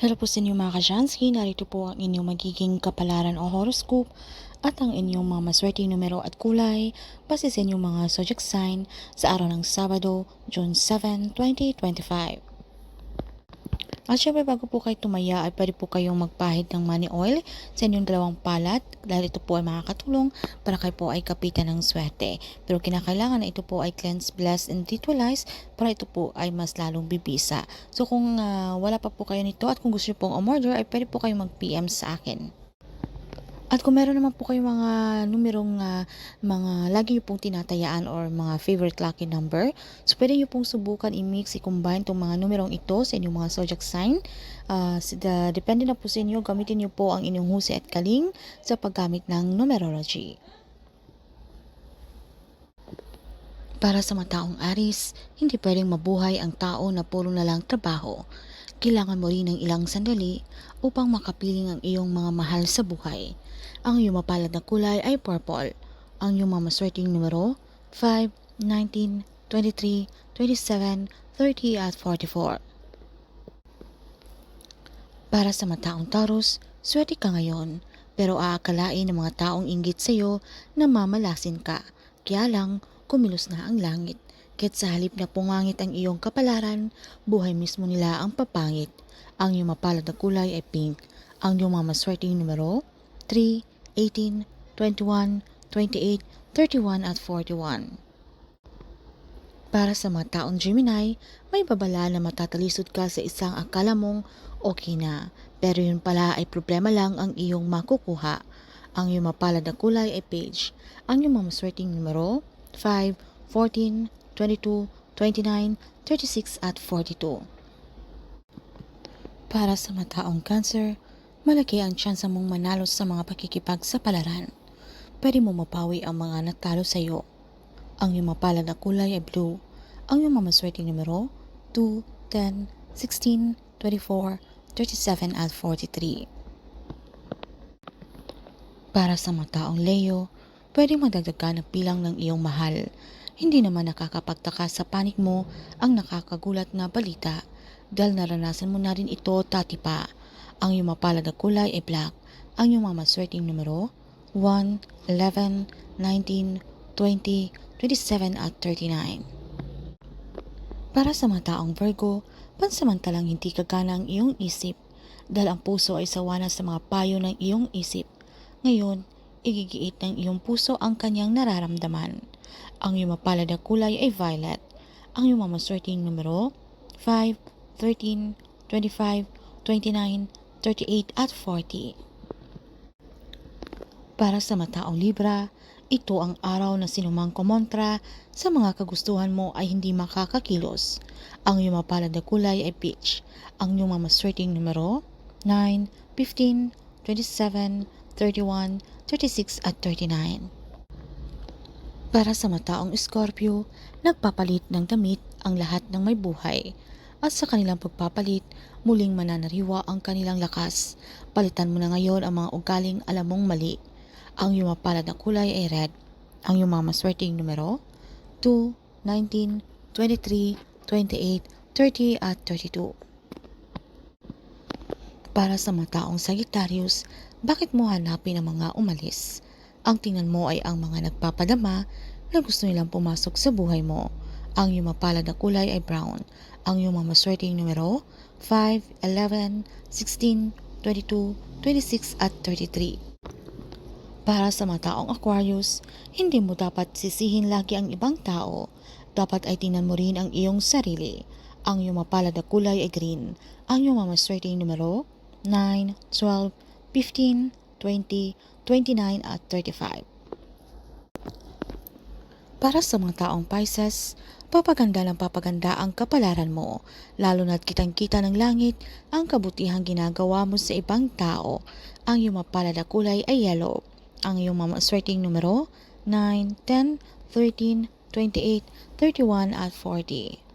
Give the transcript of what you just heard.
Hello po sa inyo mga kasyansky, narito po ang inyong magiging kapalaran o horoscope at ang inyong mga maswerteng numero at kulay base sa inyong mga zodiac sign sa araw ng Sabado, June 7, 2025. At syempre bago po kayo tumaya ay pwede po kayong magpahid ng money oil sa inyong dalawang palat dahil ito po ay makakatulong para kayo po ay kapitan ng swerte. Pero kinakailangan na ito po ay cleanse, bless, and ritualize para ito po ay mas lalong bibisa. So kung ah, wala pa po kayo nito at kung gusto nyo pong umorder ay pwede po kayong mag-PM sa akin. At kung meron naman po kayong mga numerong ah, mga lagi nyo pong tinatayaan or mga favorite lucky number, so pwede nyo pong subukan i-mix, i-combine itong mga numerong ito sa inyong mga zodiac sign. Ah, s- the- depende na po sa inyo, gamitin nyo po ang inyong husi at kaling sa paggamit ng numerology. Para sa mataong Aris, hindi pwedeng mabuhay ang tao na puro na lang trabaho. Kailangan mo rin ng ilang sandali upang makapiling ang iyong mga mahal sa buhay. Ang iyong mapalad na kulay ay purple. Ang iyong mga maswerteng numero 5, 19, 23, 27, 30 at 44. Para sa mataong Taurus, swerte ka ngayon, pero aakalain ng mga taong inggit sa iyo na mamalasin ka. Kaya lang, kumilos na ang langit. Kahit sa halip na pumangit ang iyong kapalaran, buhay mismo nila ang papangit. Ang iyong mapalad na kulay ay pink. Ang iyong mga maswerteng numero 3, 18, 21, 28, 31 at 41. Para sa mga taong Gemini, may babala na matatalisod ka sa isang akala mong okay na, pero yun pala ay problema lang ang iyong makukuha. Ang iyong mapalad na kulay ay page. Ang iyong mga maswerteng numero 5, 14, 22, 29, 36 at 42. Para sa mga taong cancer, malaki ang tsansa mong manalo sa mga pakikipagsapalaran. Pwede mo mapawi ang mga natalo sa iyo. Ang iyong mapalad na kulay ay blue. Ang iyong mamaswerteng numero 2, 10, 16, 24, 37 at 43. Para sa mga taong Leo, pwede magdagdagan ng bilang ng iyong mahal. Hindi naman nakakapagtaka sa panik mo ang nakakagulat na balita dahil naranasan mo na rin ito dati pa. Ang iyong mapalad na kulay ay black. Ang iyong mga maswerteng numero 1, 11, 19, 20, 27 at 39. Para sa mga taong Virgo, pansamantalang hindi kagana ang iyong isip dahil ang puso ay sawa na sa mga payo ng iyong isip. Ngayon, igigiit ng iyong puso ang kanyang nararamdaman. Ang iyong mapalad na kulay ay violet. Ang iyong mamaswerteng numero 5, 13, 25, 29, 38 at 40. Para sa mataong Libra, ito ang araw na sinumang kumontra sa mga kagustuhan mo ay hindi makakakilos. Ang iyong mapalad na kulay ay peach. Ang iyong mamaswerteng numero 9, 15, 27, 31, 36 at 39. Para sa mataong Scorpio, nagpapalit ng damit ang lahat ng may buhay. At sa kanilang pagpapalit, muling mananariwa ang kanilang lakas. Palitan mo na ngayon ang mga ugaling alam mong mali. Ang iyong mapalad na kulay ay red. Ang iyong mga maswerteng numero 2, 19, 23, 28, 30 at 32. Para sa mga taong Sagittarius, bakit mo hanapin ang mga umalis? Ang tingnan mo ay ang mga nagpapadama na gusto nilang pumasok sa buhay mo. Ang iyong mapalad na kulay ay brown. Ang iyong mga maswerteng numero 5, 11, 16, 22, 26 at 33. Para sa mga taong Aquarius, hindi mo dapat sisihin lagi ang ibang tao. Dapat ay tingnan mo rin ang iyong sarili. Ang iyong mapalad na kulay ay green. Ang iyong mga maswerteng numero 9, 12, 15, 20, 29 at 35. Para sa mga taong Pisces, papaganda ng papaganda ang kapalaran mo, lalo na't kitang-kita ng langit ang kabutihang ginagawa mo sa ibang tao. Ang iyong mapalad na kulay ay yellow. Ang iyong mga maswerteng numero 9, 10, 13, 28, 31 at 40.